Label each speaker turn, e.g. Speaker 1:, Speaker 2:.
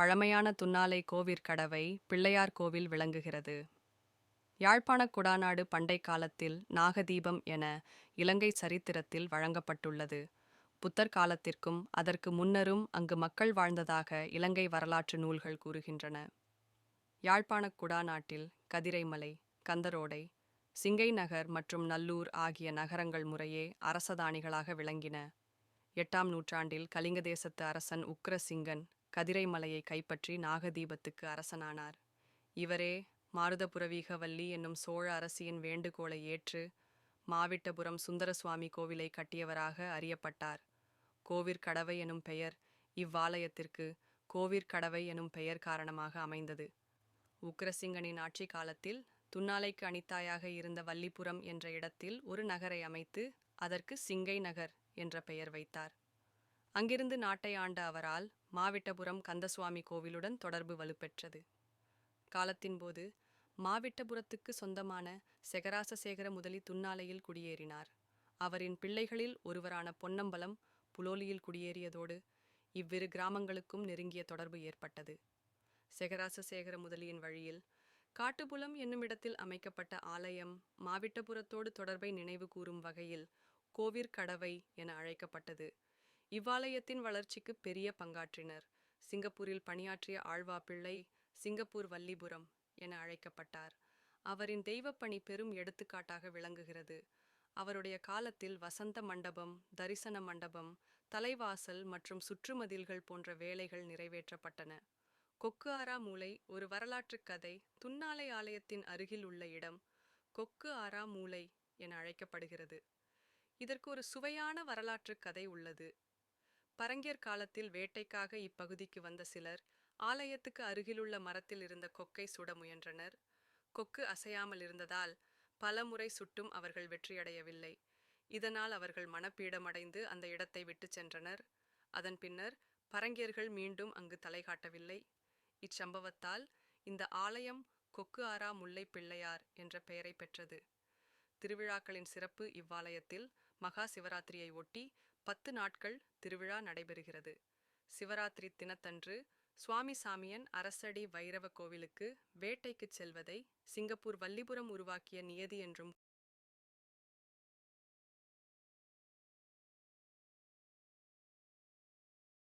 Speaker 1: பழமையான துன்னாலை கோவிற்கடவை பிள்ளையார் கோவில் விளங்குகிறது. யாழ்ப்பாணக் குடாநாடு பண்டை காலத்தில் நாகதீபம் என இலங்கை சரித்திரத்தில் வழங்கப்பட்டுள்ளது. புத்தர் காலத்திற்கும் அதற்கு முன்னரும் அங்கு மக்கள் வாழ்ந்ததாக இலங்கை வரலாற்று நூல்கள் கூறுகின்றன. யாழ்ப்பாணக் குடாநாட்டில் கதிரைமலை கந்தரோடை சிங்கை நகர் மற்றும் நல்லூர் ஆகிய நகரங்கள் முறையே அரசதானிகளாக விளங்கின. எட்டாம் நூற்றாண்டில் கலிங்க தேசத்து அரசன் உக்ரசிங்கன் கதிரைமலையை கைப்பற்றி நாகதீபத்துக்கு அரசனானார். இவரே மாருதபுரவீகவல்லி என்னும் சோழ அரசியின் வேண்டுகோளை ஏற்று மாவிட்டபுரம் சுந்தரசுவாமி கோவிலை கட்டியவராக அறியப்பட்டார். கோவிற்கடவை எனும் பெயர் இவ்வாலயத்திற்கு கோவிற்கடவை எனும் பெயர் காரணமாக அமைந்தது. உக்கிரசிங்கனின் ஆட்சி காலத்தில் துன்னாலைக்கு அணித்தாயாக இருந்த வல்லிபுரம் என்ற இடத்தில் ஒரு நகரை அமைத்து அதற்கு சிங்கை நகர் என்ற பெயர் வைத்தார். அங்கிருந்து நாட்டை ஆண்ட அவரால் மாவிட்டபுரம் கந்தசுவாமி கோவிலுடன் தொடர்பு வலுப்பெற்றது. காலத்தின்போது மாவிட்டபுரத்துக்கு சொந்தமான செகராசசேகர முதலி துன்னாலையில் குடியேறினார். அவரின் பிள்ளைகளில் ஒருவரான பொன்னம்பலம் புலோலியில் குடியேறியதோடு இவ்விரு கிராமங்களுக்கும் நெருங்கிய தொடர்பு ஏற்பட்டது. செகராசசேகர முதலியின் வழியில் காட்டுப்புலம் என்னுமிடத்தில் அமைக்கப்பட்ட ஆலயம் மாவிட்டபுரத்தோடு தொடர்பை நினைவு கூறும் வகையில் கோவிற்கடவை என அழைக்கப்பட்டது. இவ்வாலயத்தின் வளர்ச்சிக்கு பெரிய பங்காற்றினர். சிங்கப்பூரில் பணியாற்றிய ஆழ்வா பிள்ளை சிங்கப்பூர் வல்லிபுரம் என அழைக்கப்பட்டார். அவரின் தெய்வப்பணி பெரும் எடுத்துக்காட்டாக விளங்குகிறது. அவருடைய காலத்தில் வசந்த மண்டபம் தரிசன மண்டபம் தலைவாசல் மற்றும் சுற்றுமதில்கள் போன்ற வேலைகள் நிறைவேற்றப்பட்டன. கொக்கு ஆரா மூலை ஒரு வரலாற்றுக் கதை துன்னாலை ஆலயத்தின் அருகில் உள்ள இடம் கொக்கு ஆரா மூலை என அழைக்கப்படுகிறது. இதற்கு ஒரு சுவையான வரலாற்றுக் கதை உள்ளது. பரங்கியர் காலத்தில் வேட்டைக்காக இப்பகுதிக்கு வந்த சிலர் ஆலயத்துக்கு அருகிலுள்ள மரத்தில் இருந்த கொக்கை சுட முயன்றனர். கொக்கு அசையாமல் இருந்ததால் பல முறை சுட்டும் அவர்கள் வெற்றியடையவில்லை. இதனால் அவர்கள் மனப்பீடமடைந்து அந்த இடத்தை விட்டுச் சென்றனர். அதன் பின்னர் பரங்கியர்கள் மீண்டும் அங்கு தலை காட்டவில்லை. இச்சம்பவத்தால் இந்த ஆலயம் கொக்கு ஆரா முல்லை பிள்ளையார் என்ற பெயரை பெற்றது. திருவிழாக்களின் சிறப்பு இவ்வாலயத்தில் மகா சிவராத்திரியை ஒட்டி பத்து நாட்கள் திருவிழா நடைபெறுகிறது. சிவராத்திரி தினத்தன்று சுவாமி சாமியன் அரசடி வைரவ கோவிலுக்கு வேட்டைக்குச் செல்வதை சிங்கப்பூர் வல்லிபுரம் உருவாக்கிய நியதி என்றும்